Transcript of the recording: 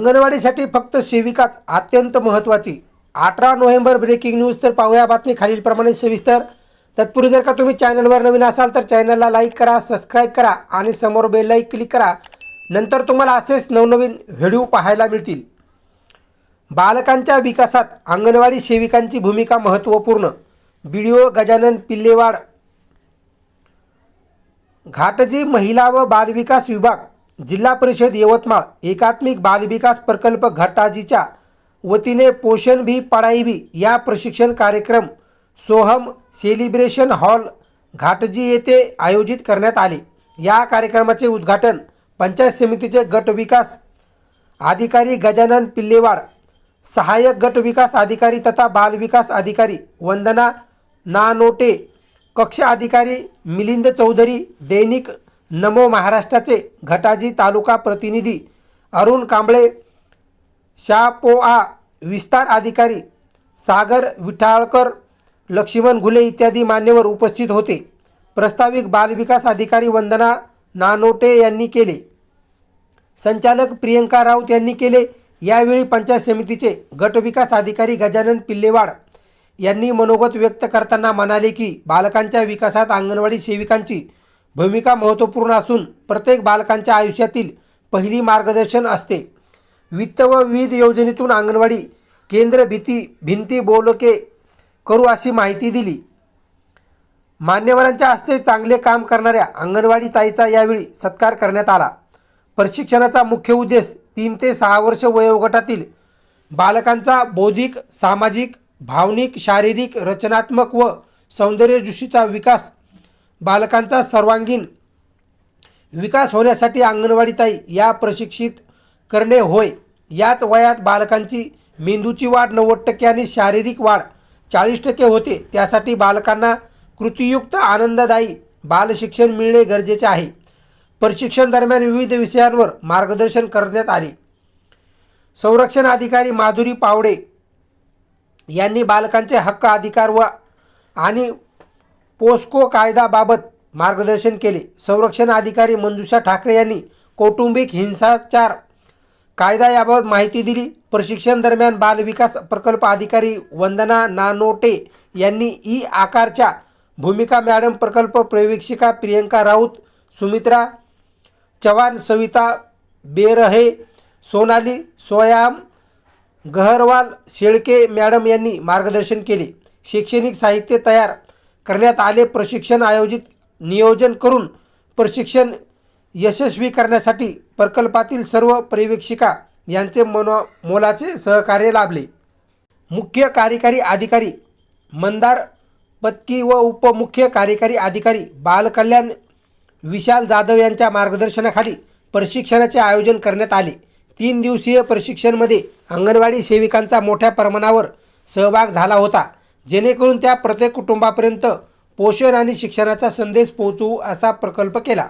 अंगणवाडीसाठी फक्त सेविकाच अत्यंत महत्त्वाची. अठरा नोव्हेंबर ब्रेकिंग न्यूज तर पाहूया बातमी खालीलप्रमाणे सविस्तर. तत्पूर्वी जर का तुम्ही चॅनलवर नवीन असाल तर चॅनलला लाईक करा सबस्क्राईब करा आणि समोर बेल क्लिक करा. नंतर तुम्हाला असेच नवनवीन व्हिडिओ पाहायला मिळतील. बालकांच्या विकासात अंगणवाडी सेविकांची भूमिका महत्त्वपूर्ण. बीडीओ गजानन पिल्लेवाड. घाटजी महिला व बालविकास विभाग जिल्हा परिषद यवतमाळ एकात्मिक बालविकास प्रकल्प घाटाजीच्या वतीने पोषण भी पढाई भी या प्रशिक्षण कार्यक्रम सोहम सेलिब्रेशन हॉल घाटजी येथे आयोजित करण्यात आले. या कार्यक्रमाचे उद्घाटन पंचायत समितीचे गट विकास अधिकारी गजानन पिल्लेवाड सहाय्यक गट विकास अधिकारी तथा बालविकास अधिकारी वंदना नानोटे कक्ष अधिकारी मिलिंद चौधरी दैनिक नमो महाराष्ट्राचे घटाजी तालुका प्रतिनिधी अरुण कांबळे शापोआ विस्तार अधिकारी सागर विठाळकर लक्ष्मण घुले इत्यादी मान्यवर उपस्थित होते. प्रस्ताविक बालविकास अधिकारी वंदना नानोटे यांनी केले. संचालक प्रियंका राऊत यांनी केले. यावेळी पंचायत समितीचे गटविकास अधिकारी गजानन पिल्लेवाड यांनी मनोगत व्यक्त करताना म्हणाले की बालकांच्या विकासात अंगणवाडी सेविकांची भूमिका महत्त्वपूर्ण असून प्रत्येक बालकांच्या आयुष्यातील पहिली मार्गदर्शन असते. वित्त व विविध योजनेतून अंगणवाडी केंद्र भीती भिंती बोलके करू अशी माहिती दिली. मान्यवरांच्या हस्ते चांगले काम करणाऱ्या अंगणवाडी ताईचा यावेळी सत्कार करण्यात आला. प्रशिक्षणाचा मुख्य उद्देश तीन ते सहा वर्ष वयोगटातील बालकांचा बौद्धिक सामाजिक भावनिक शारीरिक रचनात्मक व सौंदर्यदृष्टीचा विकास बालकांचा सर्वांगीण विकास होण्यासाठी अंगणवाडीताई या प्रशिक्षित करणे होय. याच वयात बालकांची मेंदूची वाढ नव्वद टक्के आणि शारीरिक वाढ चाळीस टक्के होते. त्यासाठी बालकांना कृतीयुक्त आनंददायी बालशिक्षण मिळणे गरजेचे आहे. प्रशिक्षण दरम्यान विविध विषयांवर मार्गदर्शन करण्यात आले. संरक्षण अधिकारी माधुरी पावडे यांनी बालकांचे हक्क अधिकार व आणि पोस्को कायदाबाबत मार्गदर्शन केले. संरक्षण अधिकारी मंजुषा ठाकरे यांनी कौटुंबिक हिंसाचार कायदा याबाबत माहिती दिली. प्रशिक्षण दरम्यान बालविकास प्रकल्प अधिकारी वंदना नानोटे यांनी ई आकारच्या भूमिका मॅडम प्रकल्प प्रवेशिका प्रियंका राऊत सुमित्रा चव्हाण सविता बेरहे सोनाली सोयाम गहरवाल शेळके मॅडम यांनी मार्गदर्शन केले. शैक्षणिक साहित्य तयार करण्यात आले. प्रशिक्षण आयोजित नियोजन करून प्रशिक्षण यशस्वी करण्यासाठी प्रकल्पातील सर्व पर्यवेक्षिका यांचे मनो मोलाचे सहकार्य लाभले. मुख्य कार्यकारी अधिकारी मंदार पत्की व उपमुख्य कार्यकारी अधिकारी बालकल्याण विशाल जाधव यांच्या मार्गदर्शनाखाली प्रशिक्षणाचे आयोजन करण्यात आले. तीन दिवसीय प्रशिक्षणमध्ये अंगणवाडी सेविकांचा मोठ्या प्रमाणावर सहभाग झाला होता. जेणेकरून त्या प्रत्येक कुटुंबापर्यंत पोषण आणि शिक्षणाचा संदेश पोहोचवू असा प्रकल्प केला.